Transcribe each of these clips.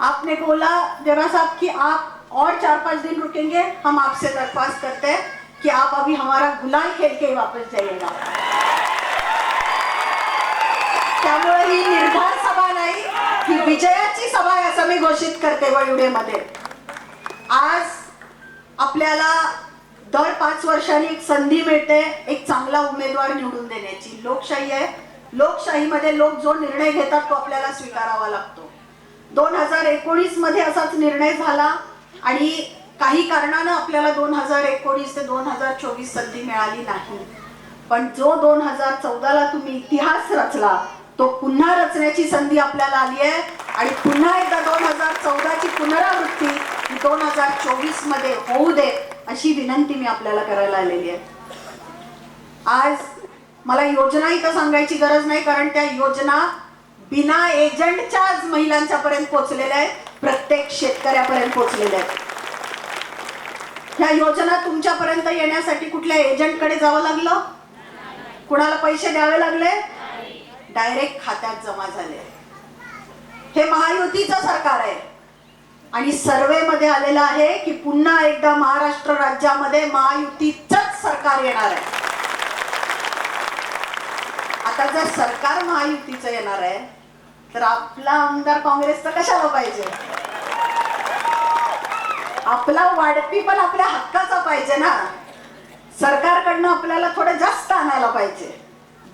आपने बोला जरा साहब कि आप और चार पांच दिन रुकेंगे हम आपसे दरख्वास्त करते हैं कि आप अभी हमारा गुलाल खेल के वापस जाइएगा। त्यामुळे ही निर्धार सभा नाही ही विजयाची सभा आहे असं मी घोषित करते वळिवडेमध्ये आज आपल्याला दर पाच वर्षांनी एक संधी मिळते एक चांगला उमेदवार निवडून देण्याची. लोकशाही आहे. लोकशाहीमध्ये लोक जो निर्णय घेतात तो आपल्याला स्वीकारावा लागतो. दोन हजार एकोणीसमध्ये असाच निर्णय झाला आणि काही कारणानं आपल्याला दोन हजार एकोणीस ते दोन हजार चोवीस संधी मिळाली नाही. पण जो दोन हजार चौदाला तुम्ही इतिहास रचला तो पुन्हा रचण्याची संधी आपल्याला आली आहे आणि पुन्हा एकदा दोन हजार चौदाची पुनरावृत्ती दोन हजार चोवीसमध्ये होऊ दे अशी विनंती मी आपल्याला करायला आलेली आहे. आज मला योजना इथं सांगायची गरज नाही कारण त्या योजना बिना एजंटच्याच महिलांच्या पर्यंत पोहोचलेल्या आहेत प्रत्येक शेतकऱ्यापर्यंत पोहोचलेल्या आहेत. ह्या योजना तुमच्यापर्यंत येण्यासाठी कुठल्या एजंटकडे जावं लागलं? कुणाला पैसे द्यावे लागले? डायरेक्ट खात्यात जमा झाले. हे महायुतीचं सरकार आहे. आणि सर्वे मध्ये आलेलं आहे की पुन्हा एकदा महाराष्ट्र राज्यामध्ये महायुतीचंच सरकार येणार आहे. आता जर सरकार महायुतीचं येणार आहे तर आपला आमदार काँग्रेसचा कशाला पाहिजे? आपला वाढपी पण आपल्या हक्काचा पाहिजे ना. सरकारकडनं आपल्याला थोडं जास्त आणायला पाहिजे.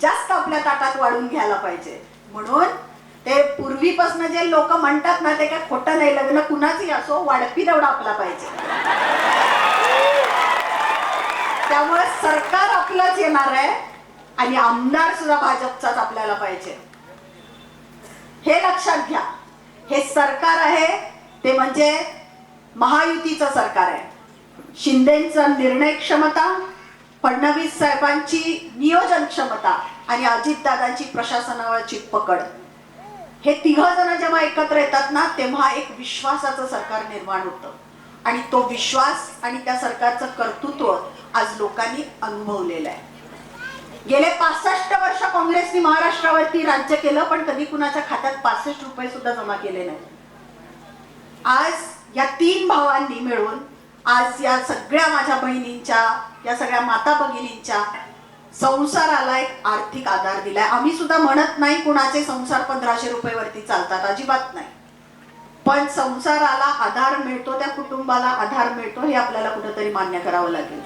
जास्त आपल्या ताटात वाढून घ्यायला पाहिजे. म्हणून ते पूर्वीपासून जे लोक म्हणतात ना ते काय खोटं नाही लग्न कुणाचही असो वाढपी तेवढा आपला पाहिजे. त्यामुळे सरकार आपलंच येणार आहे आणि आमदार सुद्धा भाजपचाच आपल्याला पाहिजे. हे लक्षात घ्या. हे सरकार आहे ते म्हणजे महायुतीचं सरकार आहे. शिंदेचा निर्णय क्षमता फडणवीस साहेबांची नियोजन क्षमता आणि अजितदादांची प्रशासनावरची पकड. हे तिघ जण जेव्हा एकत्र येतात ना तेव्हा एक विश्वासाचं सरकार निर्माण होतं. आणि तो विश्वास आणि त्या सरकारचं कर्तृत्व आज लोकांनी अनुभवलेलं आहे. गेले पासष्ट वर्ष काँग्रेसने महाराष्ट्रावरती राज्य केलं पण कधी कुणाच्या खात्यात पासष्ट रुपये सुद्धा जमा केले नाही. आज या तीन भावांनी मिळून आज या सगळ्या माझ्या बहिणींच्या या सगळ्या माता भगिनींच्या संसाराला एक आर्थिक आधार दिलाय. आम्ही सुद्धा म्हणत नाही कुणाचे संसार पंधराशे रुपये वरती चालतात अजिबात नाही. पण संसाराला आधार मिळतो त्या कुटुंबाला आधार मिळतो हे आपल्याला कुठंतरी मान्य करावं लागेल.